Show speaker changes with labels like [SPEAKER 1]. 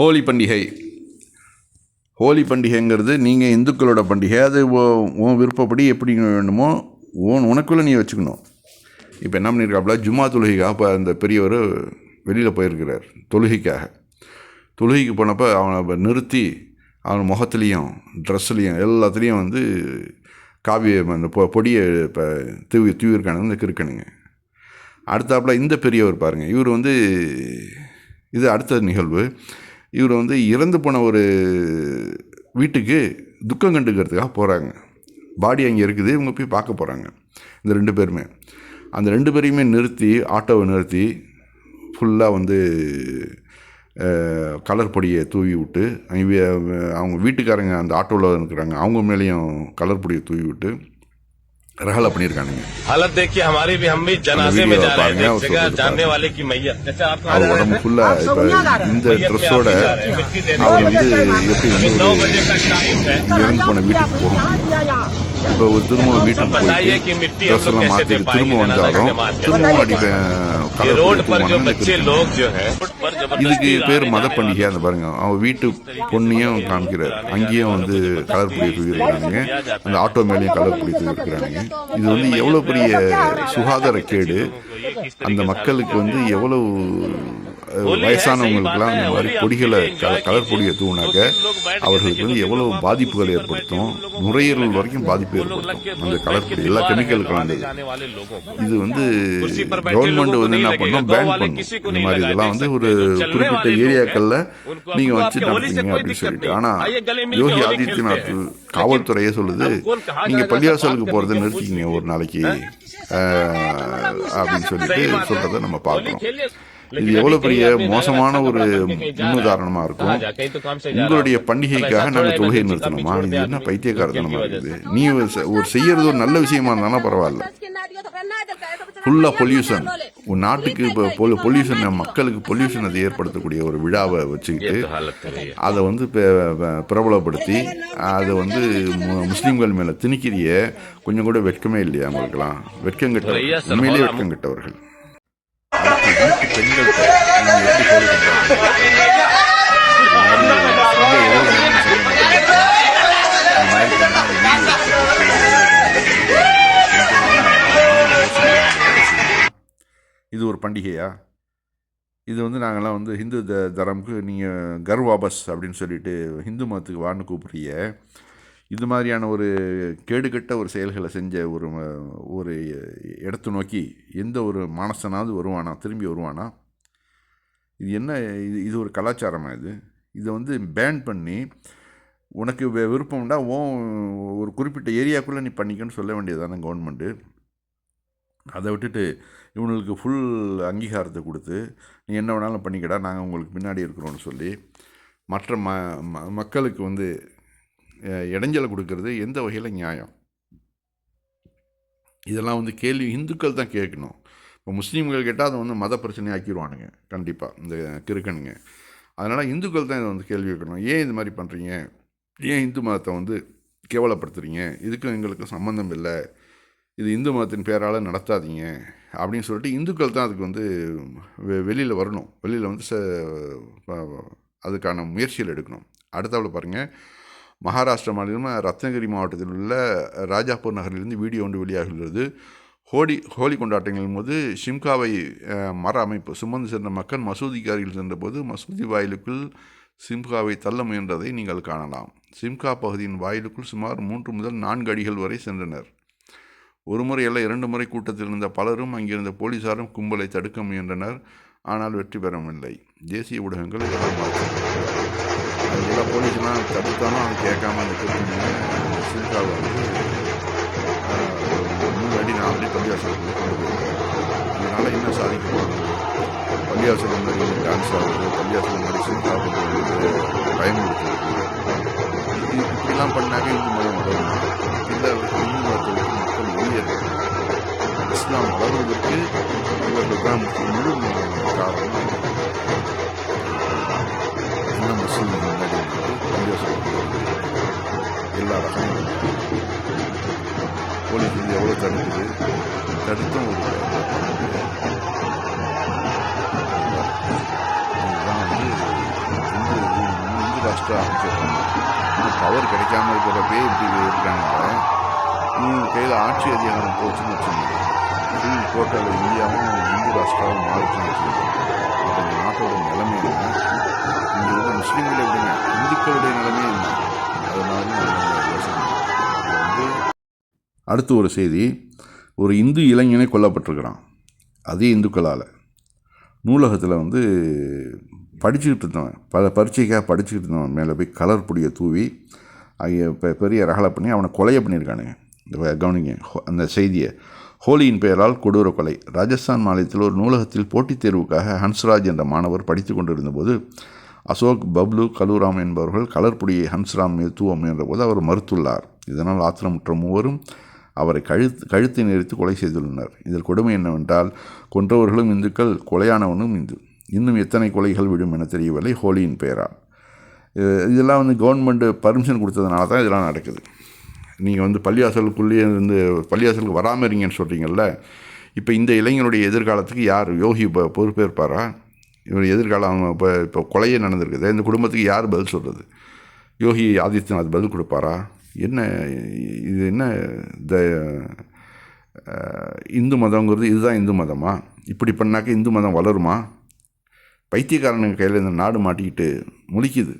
[SPEAKER 1] ஹோலி பண்டிகை. ஹோலி பண்டிகைங்கிறது நீங்கள் இந்துக்களோட பண்டிகை. அது உ- உன் விருப்பப்படி எப்படி வேணுமோ உன் உனக்குள்ளே நீ வச்சுக்கணும். இப்போ என்ன பண்ணியிருக்காப்புல ஜும்மா தொழுகைக்காக இப்போ அந்த பெரியவர் வெளியில் போயிருக்கிறார் தொழுகைக்காக. தொழுகைக்கு போனப்போ அவனை நிறுத்தி அவன் முகத்துலேயும் ட்ரெஸ்லேயும் எல்லாத்துலேயும் வந்து காவிய அந்த பொ பொடியை இப்போ தூவி தூவிருக்கானுங்க இந்த கிருக்கணுங்க அடுத்தாப்புல இந்த பெரியவர் பாருங்கள் இவர் வந்து இது அடுத்த நிகழ்வு. இவர் வந்து இறந்து போன ஒரு வீட்டுக்கு துக்கம் கண்டுக்கிறதுக்காக போகிறாங்க பாடி அங்கே இருக்குது இவங்க போய் பார்க்க போகிறாங்க இந்த ரெண்டு பேருமே. அந்த ரெண்டு பேரையுமே நிறுத்தி ஆட்டோவை நிறுத்தி ஃபுல்லாக வந்து கலர் பொடியை தூவி விட்டு அவங்க அவங்க வீட்டுக்காரங்க அந்த ஆட்டோவில் இருக்கிறாங்க அவங்க மேலேயும் கலர் பொடியை தூவி விட்டு ரஹல் பண்ணியிருக்கானுங்க ஹலத்
[SPEAKER 2] தேக்கி ஹமாரி
[SPEAKER 1] பி
[SPEAKER 2] ஹம்மி ஜனாசே
[SPEAKER 1] மே
[SPEAKER 2] ஜா
[SPEAKER 1] ரஹே
[SPEAKER 2] தே
[SPEAKER 1] ஜகா
[SPEAKER 2] ஜானே வாலே கி மையா அச்சா ஆப்கோ
[SPEAKER 1] அவர் உடம்பு ஃபுல்லா இப்ப இந்த ட்ரெஸ்ஸோட அவர் வந்து எப்படி வந்து இறந்து போன வீட்டுக்கு போகணும் இப்போ ஒரு திரும்ப வீட்டுக்கு போயிட்டு ட்ரெஸ் எல்லாம் மாற்றிட்டு திரும்ப வந்தாலும் திரும்பவும் அடிப்பேன் இதுக்கு பேர் மத பண்டிகை அந்த பாருங்க. அவன் வீட்டு பொண்ணையும் காமிக்கிறார். அங்கேயும் வந்து கலர் பொடி தூக்கிருக்கிறாங்க அந்த ஆட்டோ மேலேயும் கலர் பொடி தூக்கிருக்கிறாங்க இது வந்து எவ்வளோ பெரிய சுகாதார கேடு. அந்த மக்களுக்கு வந்து எவ்வளவு வயசானவங்களுக்குலாம் இந்த மாதிரி பொடிகளை கலர் பொடியை தூணாக்க அவர்களுக்கு வந்து எவ்வளவு பாதிப்புகள் ஏற்படுத்தும்? நுரையீரல் வரைக்கும் பாதிப்பு ஏற்படுத்தும். அந்த கலர் பொடி எல்லா கெமிக்கல் கலந்தது இது வந்து கவர்மெண்ட் வந்து என்ன பண்ணும்? பேன் பண்ணும். இந்த மாதிரி இதெல்லாம் வந்து ஒரு குறிப்பிட்ட ஏரியாக்கள்ல நீங்க வச்சு நடத்துங்க அப்படின்னு சொல்லிட்டு ஆனா யோகி ஆதித்யநாத் காவல்துறையே சொல்லுது நீங்க பள்ளிவாசலுக்கு போறதை நிறுத்திக்கிங்க ஒரு நாளைக்கு. அப்படின்னு சொல்லிட்டு சொல்றதை நம்ம
[SPEAKER 2] பார்க்கணும்
[SPEAKER 1] இது எவ்வளவு பெரிய மோசமான ஒரு முன்னுதாரணமா இருக்கும். உங்களுடைய பண்டிகைக்காக நாங்கள் தொழுகை நிறுத்தணுமா இது என்ன பைத்தியக்காரத்தனமா இருக்குது நீ ஒரு செய்யறது ஒரு நல்ல விஷயமா இருந்தாலும் பரவாயில்ல.
[SPEAKER 3] ஃபுல்லா
[SPEAKER 1] பொல்யூஷன் ஒரு நாட்டுக்கு இப்போ பொல்யூஷன் மக்களுக்கு பொல்யூஷன் அதை ஏற்படுத்தக்கூடிய ஒரு விழாவை வச்சுக்கிட்டு அதை வந்து பிரபலப்படுத்தி அதை வந்து முஸ்லீம்கள் மேல திணிக்கிறிய கொஞ்சம் கூட வெட்கமே இல்லையா அவங்களுக்கெல்லாம்
[SPEAKER 2] வெட்கங்கெட்ட
[SPEAKER 1] உண்மையிலேயே வெட்கங்கெட்டவர்கள் வீட்டு பெண்கள்கிட்ட எப்படி இது ஒரு பண்டிகையா? இது வந்து நாங்கள்லாம் வந்து ஹிந்து த தரமுக்கு நீங்கள் கர் வாபஸ் அப்படின்னு சொல்லிட்டு ஹிந்து மதத்துக்கு வான்னு கூப்பிட்றீங்க. இது மாதிரியான ஒரு கேடுகட்ட ஒரு செயல்களை செஞ்ச ஒரு ஒரு இடத்தை நோக்கி எந்த ஒரு மனசனாவது வருவானா திரும்பி வருவானா? இது என்ன இது இது ஒரு கலாச்சாரமாக இது? இதை வந்து பேன் பண்ணி உனக்கு வி- விருப்பம்டா ஓ ஒரு குறிப்பிட்ட ஏரியாக்குள்ளே நீ பண்ணிக்கன்னு சொல்ல வேண்டியதானே கவர்மெண்ட்டு அதை விட்டுட்டு இவங்களுக்கு ஃபுல் அங்கீகாரத்தை கொடுத்து நீ என்ன வேணாலும் பண்ணிக்கடா நாங்கள் உங்களுக்கு பின்னாடி இருக்கிறோன்னு சொல்லி மற்ற ம ம- மக்களுக்கு வந்து இடைஞ்சலை கொடுக்கறது எந்த வகையில் நியாயம்? இதெல்லாம் வந்து கேள்வி இந்துக்கள் தான் கேட்கணும். இப்போ முஸ்லீம்கள் கேட்டால் அதை வந்து மத பிரச்சனையை ஆக்கிடுவானுங்க கண்டிப்பாக இந்த கிறுக்கனுங்க. அதனால் இந்துக்கள் தான் இதை வந்து கேள்வி கேட்கணும். ஏன் இது மாதிரி பண்ணுறீங்க ஏன் இந்து மதத்தை வந்து கேவலப்படுத்துகிறீங்க இதுக்கும் எங்களுக்கும் சம்மந்தம் இல்லை. இது இந்து மதத்தின் பேரால் நடத்தாதீங்க. அப்படின்னு சொல்லிட்டு இந்துக்கள் தான் அதுக்கு வந்து வெளியில் வரணும். வெளியில் வந்து ச அதுக்கான முயற்சிகள் எடுக்கணும். அடுத்தவளை பாருங்கள் மகாராஷ்டிரா மாநிலம் ரத்னகிரி மாவட்டத்தில் உள்ள ராஜாப்பூர் நகரிலிருந்து வீடியோ ஒன்று வெளியாகியுள்ளது. ஹோலி ஹோலி கொண்டாட்டங்களின் போது ஷிம்காவை மர அமைப்பு சுமந்து சென்ற மக்கள் மசூதிக்கு அருகில் சென்றபோது மசூதி வாயிலுக்குள் சிம்காவை தள்ள முயன்றதை நீங்கள் காணலாம். சிம்கா பகுதியின் வாயிலுக்குள் சுமார் மூன்று முதல் நான்கு அடிகள் வரை சென்றனர். ஒரு முறை அல்ல இரண்டு முறை கூட்டத்தில் இருந்த பலரும் அங்கிருந்த போலீசாரும் கும்பலை தடுக்க முயன்றனர். ஆனால் வெற்றி பெறவில்லை. தேசிய ஊடகங்கள் இதெல்லாம் மறைத்தன. போலீஸ்லாம் தடுத்தாலும் அவன் கேட்காம அந்த கிருஷ்ணன் சில்காவை வந்து மூணு அடி நாலு அடி பள்ளியாசலுக்குள்ளே கொண்டு போயிருக்காங்க இதனால் என்ன சாதிக்க போகிறது பள்ளியாசல் முன்னாடி டான்ஸ் ஆகுது பள்ளியாசல் முன்னாடி சில்கா கொண்டு வந்து பயமுறுத்துறது இது இப்படிலாம் பண்ணாக்க இந்து மதம் வளரும் இல்லை இந்து மதத்தை மக்கள் வெளியேறும் இஸ்லாம் வளர்வதற்கு இவர்கள் தான் முழு எல்லா போலீஸ் வந்து எவ்வளோ தடுக்குது தடுத்தும் ஒரு இதுதான் வந்து இந்து மகாராஷ்டிரா அமைச்சிருக்காங்க இன்னும் பவர் கிடைக்காம இருக்கிறப்பே இப்படி இருக்காங்க இவங்க கையில் ஆட்சி அதிகாரம் போச்சுன்னு வச்சுக்கோங்க ஃபுல் டோட்டல் இந்தியாவும் இந்து ராஷ்டிராவும் மாறிச்சுன்னு வச்சுக்கோங்க அப்போ இந்த நாட்டோட நிலைமை என்ன இங்கே இருக்க முஸ்லீம்களை விடுங்க இந்துக்களுடைய நிலைமை என்ன அது மாதிரி அடுத்து ஒரு செய்தி. ஒரு இந்து இளைஞனே கொல்லப்பட்டிருக்கிறான். அதே இந்துக்களால். நூலகத்தில் வந்து படிச்சுக்கிட்டு இருந்தவன் பல பரீட்சைக்காக படிச்சுக்கிட்டு இருந்தவன் மேலே போய் கலர் பொடியை தூவி அங்கே பெ பெரிய ரகலை பண்ணி அவனை கொலையை பண்ணியிருக்கானுங்க. இந்த கவனிங்க ஹோ- அந்த செய்தியை. ஹோலியின் பெயரால் கொடூர கொலை. ராஜஸ்தான் மாநிலத்தில் ஒரு நூலகத்தில் போட்டித் தேர்வுக்காக ஹன்ஸ்ராஜ் என்ற மாணவர் படித்து கொண்டிருந்தபோது அசோக் பப்லு கலூராம் என்பவர்கள் கலர் பொடியை ஹன்ஸ்ராம் மீது தூவ முயன்றபோது அவர் மறுத்துள்ளார். இதனால் ஆத்திரமுற்ற மூவரும் அவரை கழுத்து கழுத்தை நெரித்து கொலை செய்துள்ளனர். இதில் கொடுமை என்னவென்றால் கொன்றவர்களும் இந்துக்கள் கொலையானவனும் இந்து. இன்னும் எத்தனை கொலைகள் விடும் என தெரியவில்லை. ஹோலியின் பெயரால் இதெல்லாம் வந்து கவர்மெண்ட்டு பர்மிஷன் கொடுத்ததுனால தான் இதெல்லாம் நடக்குது. நீங்கள் வந்து பள்ளிவாசலுக்குள்ளேயே இருந்து பள்ளிவாசலுக்கு வராமல் இருங்கன்னு சொல்கிறீங்கல்ல இப்போ இந்த இளைஞனுடைய எதிர்காலத்துக்கு யார் யோகி இப்போ பொறுப்பேற்பாரா? இவர் எதிர்காலம் இப்போ இப்போ கொலையே நடந்திருக்குது இந்த குடும்பத்துக்கு யார் பதில் சொல்கிறது யோகி ஆதித்யநாத் பதில் கொடுப்பாரா? என்ன இது என்ன இந்த இந்து மதங்கிறது இதுதான் இந்து மதமா? இப்படி பண்ணாக்க இந்து மதம் வளருமா? பைத்தியக்காரனுங்க கையில் இந்த நாடு மாட்டிக்கிட்டு முழிக்குது.